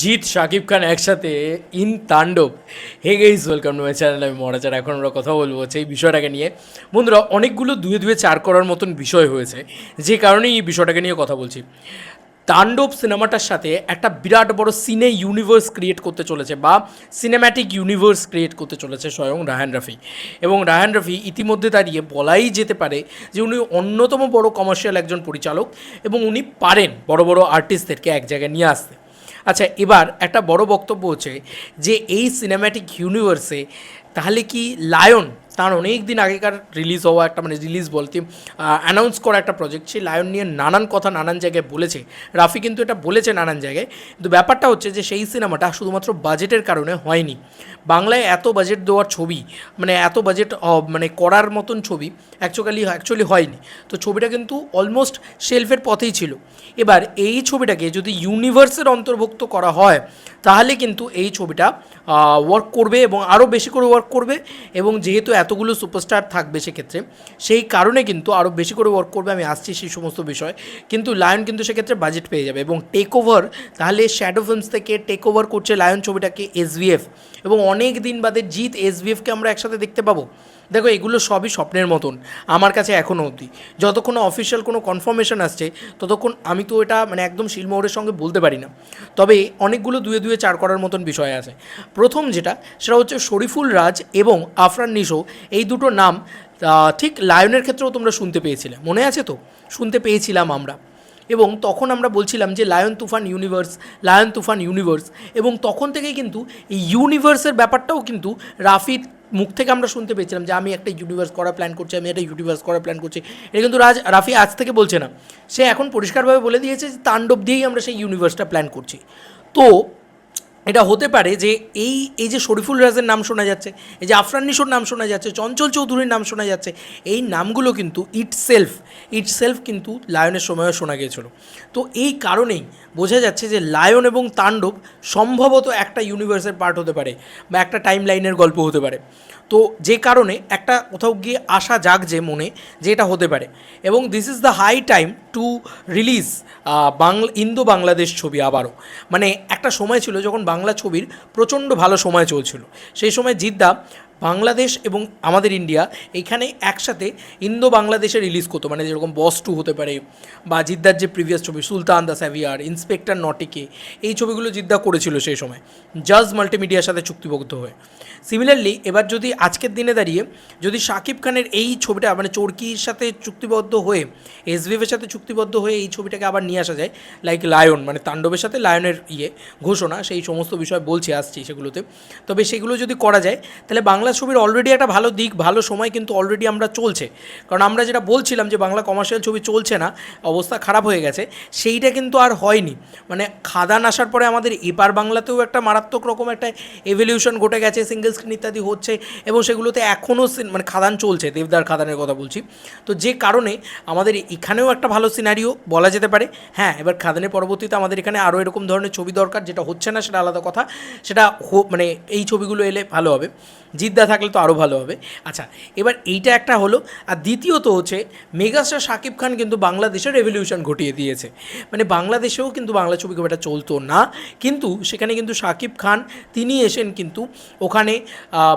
জিৎ শাকিব খান একসাথে in Tandav. Hey guys, welcome to my channel, আমি মরাচার এখন আমরা কথা বলব সেই বিষয়টাকে নিয়ে। বন্ধুরা, অনেকগুলো দুয়ে দুয়ে চার করার মতন বিষয় হয়েছে, যে কারণেই এই বিষয়টাকে নিয়ে কথা বলছি। তাণ্ডব সিনেমাটার সাথে একটা বিরাট বড় সিনে ইউনিভার্স ক্রিয়েট করতে চলেছে, বা সিনেম্যাটিক ইউনিভার্স ক্রিয়েট করতে চলেছে স্বয়ং রাহান রাফি। এবং রাহান রাফি ইতিমধ্যে দাঁড়িয়ে বলাই যেতে পারে যে উনি অন্যতম বড় কমার্শিয়াল একজন পরিচালক, এবং উনি পারেন বড় বড় আর্টিস্টদেরকে এক জায়গায় নিয়ে আসতে। আচ্ছা এবার একটা বড় বক্তব্য হচ্ছে যে এই সিনেম্যাটিক ইউনিভার্সে তাহলে কি লায়ন তার অনেক দিন আগেকার রিলিজ হওয়া একটা মানে রিলিজ বলতে অ্যানাউন্স করা একটা প্রজেক্ট সেই লায়ন নিয়ে নানান কথা নানান জায়গায় বলেছে। রাফি কিন্তু এটা বলেছে নানান জায়গায়। কিন্তু ব্যাপারটা হচ্ছে যে সেই সিনেমাটা শুধুমাত্র বাজেটের কারণে হয়নি। বাংলায় এত বাজেট দেওয়ার ছবি মানে এত বাজেট মানে করার মতন ছবি অ্যাকচুয়ালি অ্যাকচুয়ালি হয়নি। তো ছবিটা কিন্তু অলমোস্ট শেলফের পথেই ছিল। এবার এই ছবিটাকে যদি ইউনিভার্সের অন্তর্ভুক্ত করা হয়, তাহলে কিন্তু এই ছবিটা ওয়ার্ক করবে এবং আরও বেশি করে ওয়ার্ক করবে এবং যেহেতু এতগুলো সুপারস্টার থাকবে সেক্ষেত্রে, সেই কারণে কিন্তু আরও বেশি করে ওয়ার্ক করবে, আমি আসছি সেই সমস্ত বিষয়। কিন্তু লায়ন কিন্তু সেক্ষেত্রে বাজেট পেয়ে যাবে এবং টেক ওভার তাহলে শ্যাডো ফিল্মস থেকে টেক ওভার করছে লায়ন ছবিটাকে এসভিএফ এবং অনেক দিন বাদে জিৎ এসভিএফকে আমরা একসাথে দেখতে পাবো। দেখো, এগুলো সবই স্বপ্নের মতন, আমার কাছে এখনও অবধি। যতক্ষণ অফিসিয়াল কোনো কনফার্মেশন আসছে, ততক্ষণ আমি তো এটা মানে একদম শিলমোহরের সঙ্গে বলতে পারি না। তবে অনেকগুলো দুয়ে দুয়ে চার করার মতন বিষয় আছে। প্রথম যেটা, সেটা হচ্ছে শরীফুল রাজ এবং আফরান নিশো এই দুটো নাম ঠিক লায়নের ক্ষেত্রেও তোমরা শুনতে পেয়েছিলে, মনে আছে তো? শুনতে পেয়েছিলাম আমরা। এবং তখন আমরা বলছিলাম যে lion Toofan universe lion Toofan universe এবং তখন থেকেই কিন্তু এই ইউনিভার্সের ব্যাপারটাও কিন্তু রাফির মুখ থেকে আমরা শুনতে পেয়েছিলাম যে আমি একটা ইউনিভার্স করার প্ল্যান করছি, আমি একটা ইউনিভার্স করার প্ল্যান করছি। এটা কিন্তু রাজ, রাফি আজ থেকে বলছে না। সে এখন পরিষ্কারভাবে বলে দিয়েছে যে তাণ্ডব দিয়েই আমরা সেই ইউনিভার্সটা প্ল্যান করছি। তো এটা হতে পারে যে এই এই যে শরীফুল রাজের নাম শোনা যাচ্ছে, এই যে আফরান নিশোর নাম শোনা যাচ্ছে, চঞ্চল চৌধুরীর নাম শোনা যাচ্ছে, এই নামগুলো কিন্তু ইট সেলফ ইট সেলফ কিন্তু লায়নের সময়ও শোনা গিয়েছিল। তো এই কারণেই বোঝা যাচ্ছে যে লায়ন এবং তাণ্ডব সম্ভবত একটা ইউনিভার্সের পার্ট হতে পারে বা একটা টাইম লাইনের গল্প হতে পারে। তো যে কারণে একটা কোথাও গিয়ে আশা যে মনে যে এটা হতে পারে। এবং this is the high time to release Bangla Indo Bangladesh ছবি আবারও। মানে একটা সময় ছিল যখন বাংলা ছবির প্রচণ্ড ভালো সময় চলছিল। সেই সময় জিদ্দা বাংলাদেশ এবং আমাদের ইন্ডিয়া এইখানে একসাথে ইন্দো বাংলাদেশে রিলিজ করতো। মানে যেরকম বস টু হতে পারে বা জিদ্দার যে প্রিভিয়াস ছবি সুলতান দ্য স্যাভিয়ার ইন্সপেক্টর নটিকে এই ছবিগুলো জিদ্দা করেছিল সেই সময়। জাজ মাল্টিমিডিয়ার সাথে চুক্তিবদ্ধ হয়ে। সিমিলারলি এবার যদি আজকের দিনে দাঁড়িয়ে যদি শাকিব খানের এই ছবিটা মানে চরকির সাথে চুক্তিবদ্ধ হয়ে এসভিএফের সাথে চুক্তিবদ্ধ হয়ে এই ছবিটাকে আবার নিয়ে আসা যায় লাইক লায়ন মানে তাণ্ডবের সাথে লায়নের ইয়ে ঘোষণা, সেই সমস্ত বিষয় বলছি, আসছি সেগুলোতে। তবে সেগুলো যদি করা যায়, তাহলে বাংলা ছবির অলরেডি একটা ভালো দিক, ভালো সময় কিন্তু অলরেডি আমরা চলছে। কারণ আমরা যেটা বলছিলাম যে বাংলা কমার্শিয়াল ছবি চলছে না, অবস্থা খারাপ হয়ে গেছে, সেইটা কিন্তু আর হয়নি। মানে খাদান আসার পরে আমাদের এপার বাংলাতেও একটা মারাত্মক রকম একটা এভলিউশন ঘটে গেছে সিঙ্গেল স্ক্রিন ইত্যাদি হচ্ছে, এবং সেগুলোতে এখনও মানে খাদান চলছে, দেবদার খাদানের কথা বলছি। তো যে কারণে আমাদের এখানেও একটা ভালো সিনারিও বলা যেতে পারে। হ্যাঁ এবার খাদানের পরবর্তীতে আমাদের এখানে আরও এরকম ধরনের ছবি দরকার, যেটা হচ্ছে না, সেটা আলাদা কথা। সেটা মানে এই ছবিগুলো এলে ভালো হবে। জিদ্দা থাকলে তো আরও ভালো হবে। আচ্ছা এবার এইটা একটা হলো, আর দ্বিতীয়ত হচ্ছে, মেগাস্টার শাকিব খান কিন্তু বাংলাদেশের রেভলিউশন ঘটিয়ে দিয়েছে। মানে বাংলাদেশেও কিন্তু বাংলা ছবি খুব একটা চলতো না, কিন্তু সেখানে কিন্তু শাকিব খান, তিনি এসেন কিন্তু ওখানে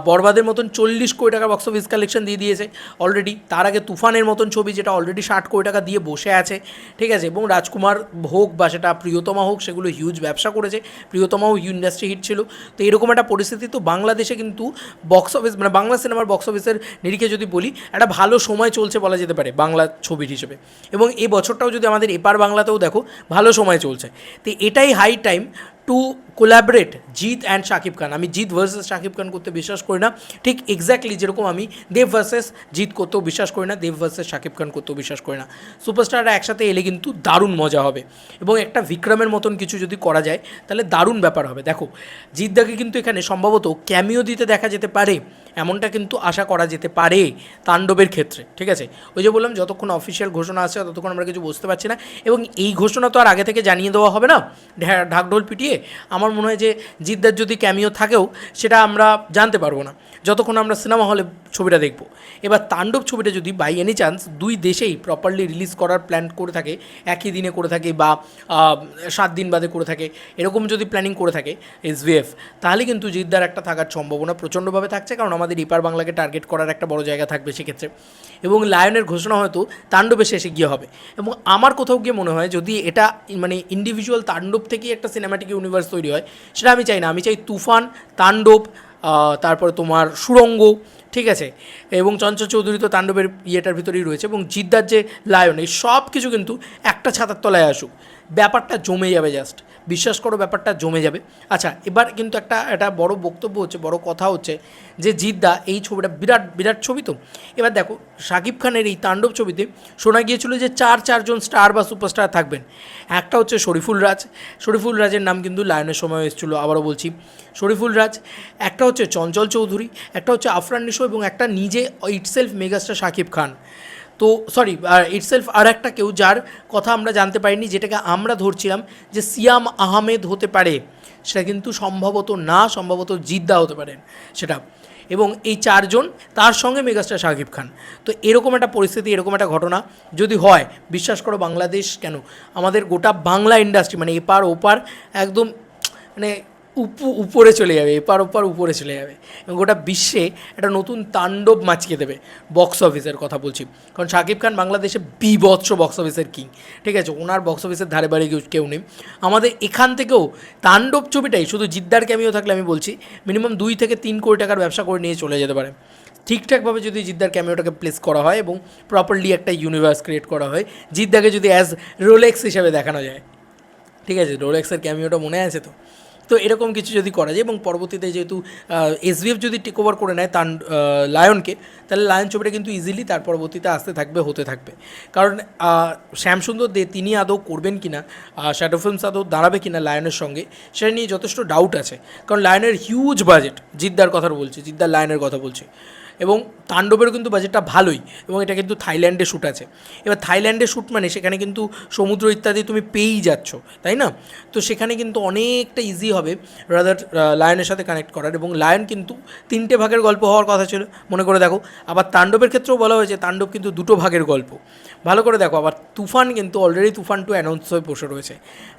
বরবাদের মতন চল্লিশ কোটি টাকা বক্স অফিস কালেকশন দিয়ে দিয়েছে। অলরেডি তার আগে তুফানের মতন ছবি যেটা অলরেডি ষাট কোটি টাকা দিয়ে বসে আছে, ঠিক আছে? এবং রাজকুমার হোক বা সেটা প্রিয়তমা হোক, সেগুলো হিউজ ব্যবসা করেছে। প্রিয়তমাও ইন্ডাস্ট্রি হিট ছিল। তো এরকম একটা পরিস্থিতি তো বাংলাদেশে কিন্তু বক্স অফিস মানে বাংলা সিনেমার বক্স অফিসের নিরিখে যদি বলি, একটা ভালো সময় চলছে বলা যেতে পারে বাংলা ছবির হিসেবে। এবং এই বছরটাও যদি আমাদের এপার বাংলাতেও দেখো, ভালো সময় চলছে। তো এটাই high time to collaborate Jeet and Shakib Khan আমি জিৎ ভার্সেস শাকিব খান করতে বিশ্বাস করি না। ঠিক এক্স্যাক্টলি যেরকম আমি দেব ভার্সেস জিৎ করতেও বিশ্বাস করি না দেব ভার্সেস শাকিব খান করতেও বিশ্বাস করি না। সুপারস্টাররা একসাথে এলে কিন্তু দারুণ মজা হবে। এবং একটা বিক্রমের মতন কিছু যদি করা যায়, তাহলে দারুণ ব্যাপার হবে। দেখো জিৎদাকে কিন্তু এখানে সম্ভবত ক্যামিও দিতে দেখা যেতে পারে। এমনটা কিন্তু আশা করা যেতে পারে তাণ্ডবের ক্ষেত্রে, ঠিক আছে? ওই যে বললাম, যতক্ষণ অফিসিয়াল ঘোষণা আসছে ততক্ষণ আমরা কিছু বুঝতে পারছি না। এবং এই ঘোষণা তো আর আগে থেকে জানিয়ে দেওয়া হবে না? ঢাকঢোল পিটিয়ে? আমার মনে হয় যে জিদ্দার যদি ক্যামিও থাকেও, সেটা আমরা জানতে পারব না। যতক্ষণ আমরা সিনেমা হলে ছবিটা দেখব। এবার তাণ্ডব ছবিটা যদি বাই এনি চান্স দুই দেশেই প্রপারলি রিলিজ করার প্ল্যান করে থাকে, একই দিনে করে থাকে বা সাত দিন বাদে করে থাকে, এরকম যদি প্ল্যানিং করে থাকে এসভিএফ তাহলে কিন্তু জিদ্দার একটা থাকার সম্ভাবনা প্রচণ্ডভাবে থাকছে, কারণ আমাদের ইপার বাংলাকে টার্গেট করার একটা বড় জায়গা থাকবে সেক্ষেত্রে। এবং লায়নের ঘোষণা হয়তো তাণ্ডবে শেষে গিয়ে হবে। এবং আমার কোথাও গিয়ে মনে হয় যদি এটা মানে ইন্ডিভিজুয়াল তাণ্ডব থেকেই একটা সিনেমাটিক ইউনিভার্স তৈরি হয়, সেটা আমি চাই না। আমি চাই তুফান, তাণ্ডব তারপরে তোমার সুরঙ্গ, ঠিক আছে? এবং চঞ্চল চৌধুরী তো তাণ্ডবের ইয়েটার ভিতরেই রয়েছে এবং জিদ্দার যে লায়ন, এই সব কিছু কিন্তু একটা ছাতার তলায় আসুক। ব্যাপারটা জমে যাবে জাস্ট বিশ্বাস করো ব্যাপারটা জমে যাবে। আচ্ছা এবার কিন্তু একটা একটা বড় বক্তব্য হচ্ছে, বড় কথা হচ্ছে যে জিদ্দা এই ছবিটা বিরাট বিরাট ছবি তো। এবার দেখো, শাকিব খানের এই তাণ্ডব ছবিতে শোনা গিয়েছিল যে চার, চারজন স্টার বা সুপারস্টার থাকবেন। একটা হচ্ছে শরীফুল রাজ। শরীফুল রাজের নাম কিন্তু লায়নের সময় এসেছিল, আবারও বলছি। শরীফুল রাজ, একটা হচ্ছে চঞ্চল চৌধুরী, একটা হচ্ছে আফরান নিশো এবং একটা নিজে ইটসেলফ মেগাস্টার শাকিব খান। তো সরি ইটসেলফ আর একটা কেউ যার কথা আমরা জানতে পারিনি, যেটাকে আমরা ধরছিলাম যে সিয়াম আহমেদ হতে পারে, সেটা কিন্তু সম্ভবত না, সম্ভবত জিদ্দা হতে পারেন সেটা। এবং এই চারজন, তার সঙ্গে মেগাস্টার শাকিব খান। তো এরকম একটা পরিস্থিতি, এরকম একটা ঘটনা যদি হয়, বিশ্বাস করো বাংলাদেশ কেন? আমাদের গোটা বাংলা ইন্ডাস্ট্রি মানে এপার ওপার, একদম মানে উপরে চলে যাবে, এপার ওপার উপরে চলে যাবে। এবং গোটা বিশ্বে একটা নতুন তাণ্ডব মাচকে দেবে বক্স অফিসের কথা বলছি। কারণ শাকিব খান বাংলাদেশে বিভৎস বক্স অফিসের কিং ঠিক আছে? ওনার বক্স অফিসের ধারে বাড়ি কেউ কেউ নেই। আমাদের এখান থেকেও তাণ্ডব ছবিটাই, শুধু জিদ্দার ক্যামিও থাকলে আমি বলছি মিনিমাম দুই থেকে তিন কোটি টাকার ব্যবসা করে নিয়ে চলে যেতে পারে। ঠিকঠাকভাবে যদি জিদ্দার ক্যামিওটাকে প্লেস করা হয় এবং প্রপারলি একটা ইউনিভার্স ক্রিয়েট করা হয়, জিদ্দাকে যদি অ্যাজ রোলেক্স হিসাবে দেখানো যায়। ঠিক আছে? রোলেক্সের ক্যামিওটা মনে আছে তো? তো এরকম কিছু যদি করা যায় এবং পরবর্তীতে যেহেতু এসভিএফ যদি টেক ওভার করে নেয় তান লায়নকে তাহলে লায়ন ছবিটা কিন্তু ইজিলি তার পরবর্তীতে আসতে থাকবে, হতে থাকবে। কারণ শ্যামসুন্দর দে তিনি আদৌ করবেন কি না শ্যাডো ফিল্মস আদৌ দাঁড়াবে কি না লায়নের সঙ্গে, সেটা নিয়ে যথেষ্ট ডাউট আছে। কারণ লায়নের হিউজ বাজেট জিদ্দার কথা বলছে, জিদ্দার লায়নের কথা বলছি। এবং তাণ্ডবেরও কিন্তু বাজেটটা ভালোই এবং এটা কিন্তু থাইল্যান্ডে শ্যুট আছে। এবার থাইল্যান্ডে শ্যুট মানে সেখানে কিন্তু সমুদ্র ইত্যাদি তুমি পেয়েই যাচ্ছ, তাই না? তো সেখানে কিন্তু অনেকটা ইজি হবে রাদার লায়নের সাথে কানেক্ট করার এবং লায়ন কিন্তু তিনটে ভাগের গল্প হওয়ার কথা ছিল, মনে করে দেখো। আবার তাণ্ডবের ক্ষেত্রেও বলা হয়েছে তাণ্ডব কিন্তু দুটো ভাগের গল্প। ভালো করে দেখো, আবার তুফান কিন্তু অলরেডি তুফান টু অ্যানাউন্স হয়ে বসে রয়েছে।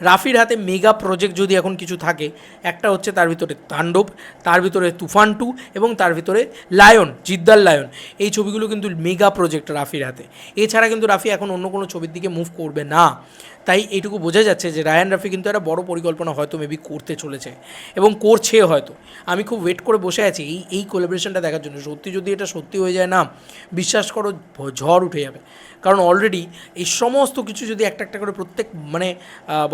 রাফির হাতে মেগা প্রজেক্ট যদি এখন কিছু থাকে, একটা হচ্ছে তার ভিতরে তাণ্ডব, তার ভিতরে তুফান টু এবং তার ভিতরে লায়ন জিদ্দার লায়ন। এই ছবিগুলো কিন্তু মেগা প্রজেক্ট রাফির হাতে। এছাড়া কিন্তু রাফি এখন অন্য কোনো ছবির দিকে মুভ করবে না। তাই এইটুকু বোঝা যাচ্ছে যে রায়ান রাফি কিন্তু একটা বড় পরিকল্পনা হয়তো মেবি করতে চলেছে। এবং করছে হয়তো। আমি খুব ওয়েট করে বসে আছি এই এই কোলাবরেশনটা দেখার জন্য। সত্যি যদি এটা সত্যি হয়ে যায় না, বিশ্বাস করো ঝড় উঠে যাবে। কারণ অলরেডি এই সমস্ত কিছু যদি একটা একটা করে প্রত্যেক মানে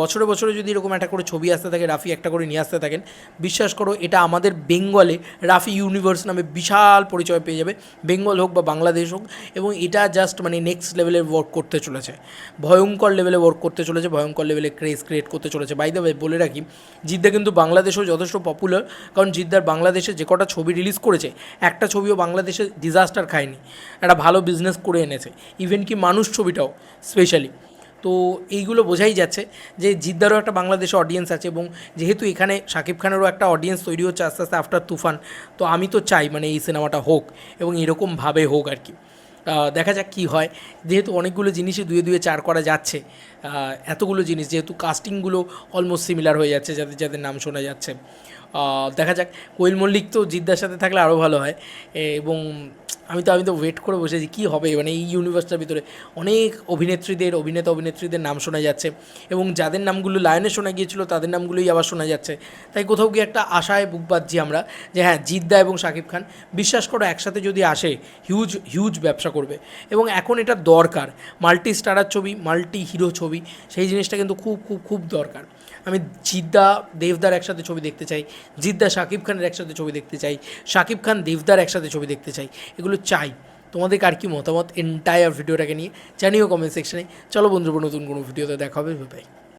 বছরে বছরে যদি এরকম একটা করে ছবি আসতে থাকে, রাফি একটা করে নিয়ে আসতে থাকেন, বিশ্বাস করো এটা আমাদের বেঙ্গলে রাফি ইউনিভার্স নামে বিশাল পরিচয় পেয়ে যাবে, বেঙ্গল হোক বা বাংলাদেশ হোক, এবং এটা জাস্ট মানে নেক্সট লেভেলে ওয়ার্ক করতে চলেছে। ভয়ঙ্কর লেভেলে ওয়ার্ক করতে চলেছে, ভয়ঙ্কর লেভেলে ক্রেজ ক্রিয়েট করতে চলেছে। বাই দ্য ওয়ে বলে রাখি, জিদ্দা কিন্তু বাংলাদেশেও যথেষ্ট পপুলার কারণ জিদ্দার বাংলাদেশে যে কটা ছবি রিলিজ করেছে, একটা ছবিও বাংলাদেশে ডিজাস্টার খায়নি। একটা ভালো বিজনেস করে এনেছে। ইভেন কি মানুষ ছবিটাও স্পেশালি তো এইগুলো বোঝাই যাচ্ছে যে জিদ্দারও একটা বাংলাদেশে অডিয়েন্স আছে এবং যেহেতু এখানে শাকিব খানেরও একটা অডিয়েন্স তৈরি হচ্ছে আস্তে আস্তে আফটার তুফান, তো আমি তো চাই মানে এই সিনেমাটা হোক এবং এরকমভাবে হোক আর কি। দেখা যাক কী হয়। যেহেতু অনেকগুলো জিনিসই দুয়ে দুয়ে চার করা যাচ্ছে এতগুলো জিনিস, যেহেতু কাস্টিংগুলো অলমোস্ট সিমিলার হয়ে যাচ্ছে, যাদের যাদের নাম শোনা যাচ্ছে। দেখা যাক। কোয়েল মল্লিক তো জিদ্দার সাথে থাকলে আরও ভালো হয়। এবং আমি তো আমি তো ওয়েট করে বসেছি, কী হবে? মানে এই ইউনিভার্সটার ভিতরে অনেক অভিনেত্রীদের, অভিনেতা অভিনেত্রীদের নাম শোনা যাচ্ছে এবং যাদের নামগুলো লায়নে শোনা গিয়েছিল, তাদের নামগুলোই আবার শোনা যাচ্ছে। তাই কোথাও গিয়ে একটা আশায় বুক বাঁধছি আমরা যে হ্যাঁ জিদ্দা এবং শাকিব খান, বিশ্বাস করো একসাথে যদি আসে হিউজ হিউজ ব্যবসা করবে। এবং এখন এটা দরকার মাল্টি স্টারার ছবি মাল্টি হিরো ছবি, সেই জিনিসটা কিন্তু খুব খুব খুব দরকার। আমি জিদ্দা, দেবদার একসাথে ছবি দেখতে চাই, জিদ্দা, শাকিব খানের একসাথে ছবি দেখতে চাই, শাকিব খান, দেবদার একসাথে ছবি দেখতে চাই। এগুলো চাই তোমাদের আর কি মতামত এন্টায়ার ভিডিওটাকে নিয়ে জানিও কমেন্ট সেকশনে চলো বন্ধুরা, নতুন কোনো ভিডিওতে দেখা হবে বাই